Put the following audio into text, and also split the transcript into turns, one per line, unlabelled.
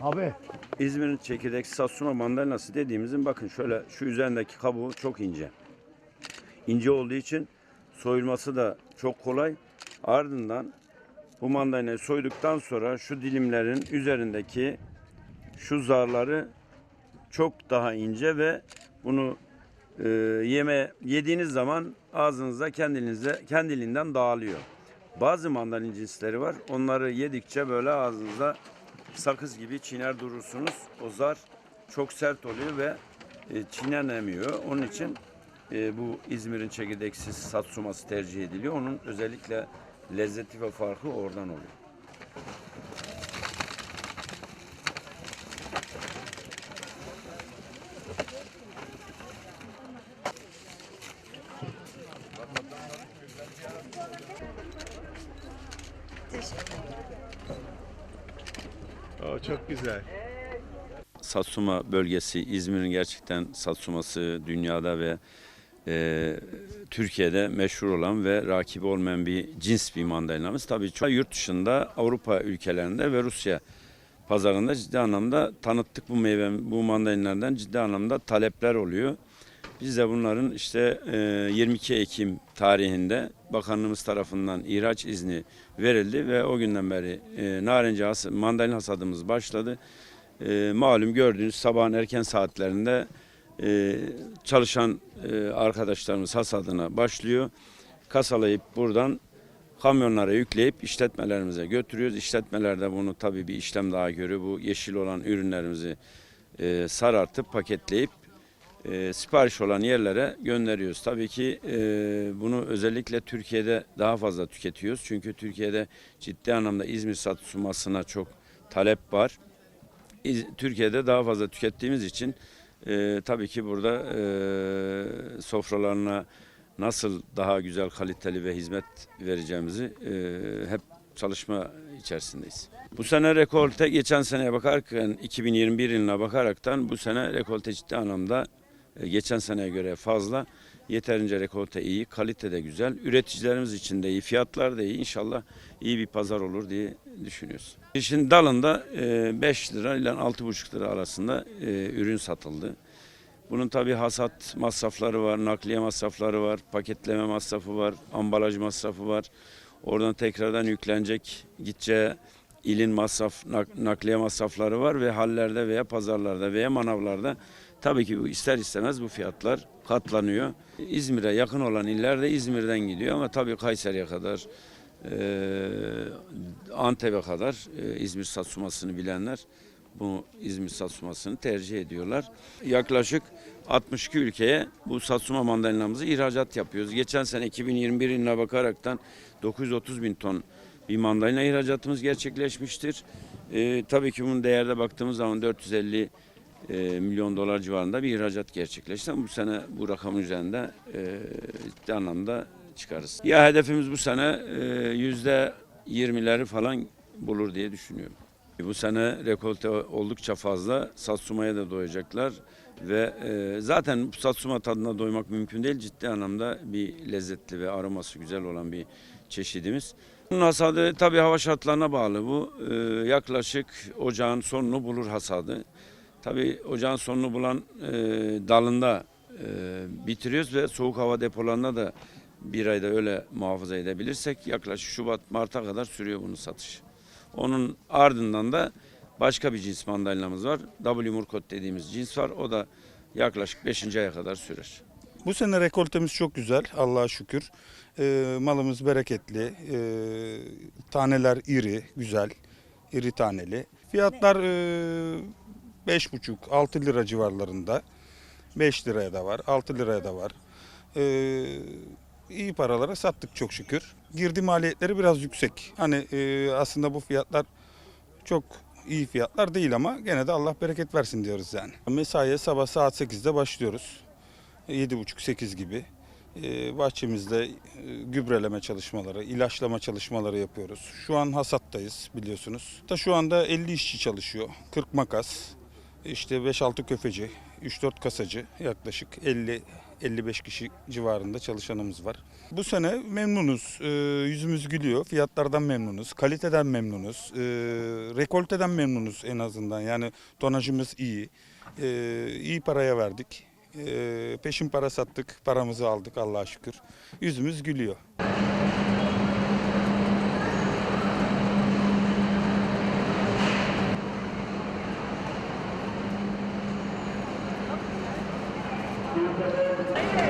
Abi
İzmir'in çekirdek satsuma mandalinası dediğimizin bakın şöyle şu üzerindeki kabuğu çok ince. İnce olduğu için soyulması da çok kolay. Ardından bu mandalinayı soyduktan sonra şu dilimlerin üzerindeki şu zarları çok daha ince ve bunu e, yeme yediğiniz zaman ağzınızda kendinize kendiliğinden dağılıyor. Bazı mandalin cinsleri var. Onları yedikçe böyle ağzınızda sakız gibi çiğner durursunuz. O zar çok sert oluyor ve e, çiğnenemiyor. Onun için e, bu İzmir'in çekirdeksiz satsuması tercih ediliyor. Onun özellikle lezzeti ve farkı oradan oluyor.
Aa, çok güzel.
Satsuma bölgesi İzmir'in gerçekten Satsuması dünyada ve e, Türkiye'de meşhur olan ve rakibi olmayan bir cins bir mandalinamız. Tabii çok yurt dışında Avrupa ülkelerinde ve Rusya pazarında ciddi anlamda tanıttık bu meyve bu mandalinalardan ciddi anlamda talepler oluyor. Biz de bunların işte e, 22 Ekim tarihinde bakanlığımız tarafından ihraç izni verildi ve o günden beri e, narenci has mandalina hasadımız başladı. E, malum gördüğünüz sabahın erken saatlerinde e, çalışan e, arkadaşlarımız hasadına başlıyor. Kasalayıp buradan kamyonlara yükleyip işletmelerimize götürüyoruz. İşletmelerde bunu tabii bir işlem daha görüyor. Bu yeşil olan ürünlerimizi e, sarartıp paketleyip e, sipariş olan yerlere gönderiyoruz. Tabii ki e, bunu özellikle Türkiye'de daha fazla tüketiyoruz. Çünkü Türkiye'de ciddi anlamda İzmir satsumasına çok talep var. İz- Türkiye'de daha fazla tükettiğimiz için e, tabii ki burada e, sofralarına nasıl daha güzel kaliteli ve hizmet vereceğimizi e, hep çalışma içerisindeyiz. Bu sene rekolte geçen seneye bakarken 2021 yılına bakaraktan bu sene rekolte ciddi anlamda geçen seneye göre fazla. Yeterince rekolte iyi, kalite de güzel. Üreticilerimiz için de iyi, fiyatlar da iyi. İnşallah iyi bir pazar olur diye düşünüyoruz. İşin dalında e, 5 lira ile 6,5 lira arasında e, ürün satıldı. Bunun tabi hasat masrafları var, nakliye masrafları var, paketleme masrafı var, ambalaj masrafı var. Oradan tekrardan yüklenecek, gideceği ilin masraf, nak- nakliye masrafları var ve hallerde veya pazarlarda veya manavlarda tabii ki bu ister istemez bu fiyatlar katlanıyor. İzmir'e yakın olan iller de İzmir'den gidiyor ama tabii Kayseri'ye kadar, Antep'e kadar İzmir satsumasını bilenler bu İzmir satsumasını tercih ediyorlar. Yaklaşık 62 ülkeye bu satsuma mandalinamızı ihracat yapıyoruz. Geçen sene 2021 yılına bakaraktan 930 bin ton bir mandalina ihracatımız gerçekleşmiştir. Ee, tabii ki bunun değerde baktığımız zaman 450 e, milyon dolar civarında bir ihracat gerçekleşti. Bu sene bu rakamın üzerinde e, ciddi anlamda çıkarız. Ya hedefimiz bu sene e, yüzde 20'leri falan bulur diye düşünüyorum. Bu sene rekolte oldukça fazla. Satsuma'ya da doyacaklar ve e, zaten Satsuma tadına doymak mümkün değil. Ciddi anlamda bir lezzetli ve aroması güzel olan bir çeşidimiz. Bunun hasadı tabii hava şartlarına bağlı bu. E, yaklaşık ocağın sonunu bulur hasadı. Tabii ocağın sonunu bulan e, dalında e, bitiriyoruz ve soğuk hava depolarında da bir ayda öyle muhafaza edebilirsek yaklaşık Şubat Mart'a kadar sürüyor bunun satışı. Onun ardından da başka bir cins mandalinamız var. W Murkot dediğimiz cins var. O da yaklaşık 5. aya kadar sürer.
Bu sene rekoltemiz çok güzel Allah'a şükür. Ee, malımız bereketli. Ee, taneler iri, güzel. iri taneli. Fiyatlar e, 5,5-6 lira civarlarında. 5 liraya da var, 6 liraya da var. Ee, iyi paralara sattık çok şükür. Girdi maliyetleri biraz yüksek. Hani e, aslında bu fiyatlar çok iyi fiyatlar değil ama gene de Allah bereket versin diyoruz yani. Mesaiye sabah saat 8'de başlıyoruz. 7.30-8 gibi. Ee, bahçemizde e, gübreleme çalışmaları, ilaçlama çalışmaları yapıyoruz. Şu an hasattayız biliyorsunuz. Da şu anda 50 işçi çalışıyor. 40 makas, işte 5-6 köfeci, 3-4 kasacı yaklaşık 50 55 kişi civarında çalışanımız var. Bu sene memnunuz. Ee, yüzümüz gülüyor. Fiyatlardan memnunuz. Kaliteden memnunuz. Ee, rekolteden memnunuz en azından. Yani tonajımız iyi. Ee, iyi paraya verdik. Peşin para sattık. Paramızı aldık Allah'a şükür. Yüzümüz gülüyor. Thank you.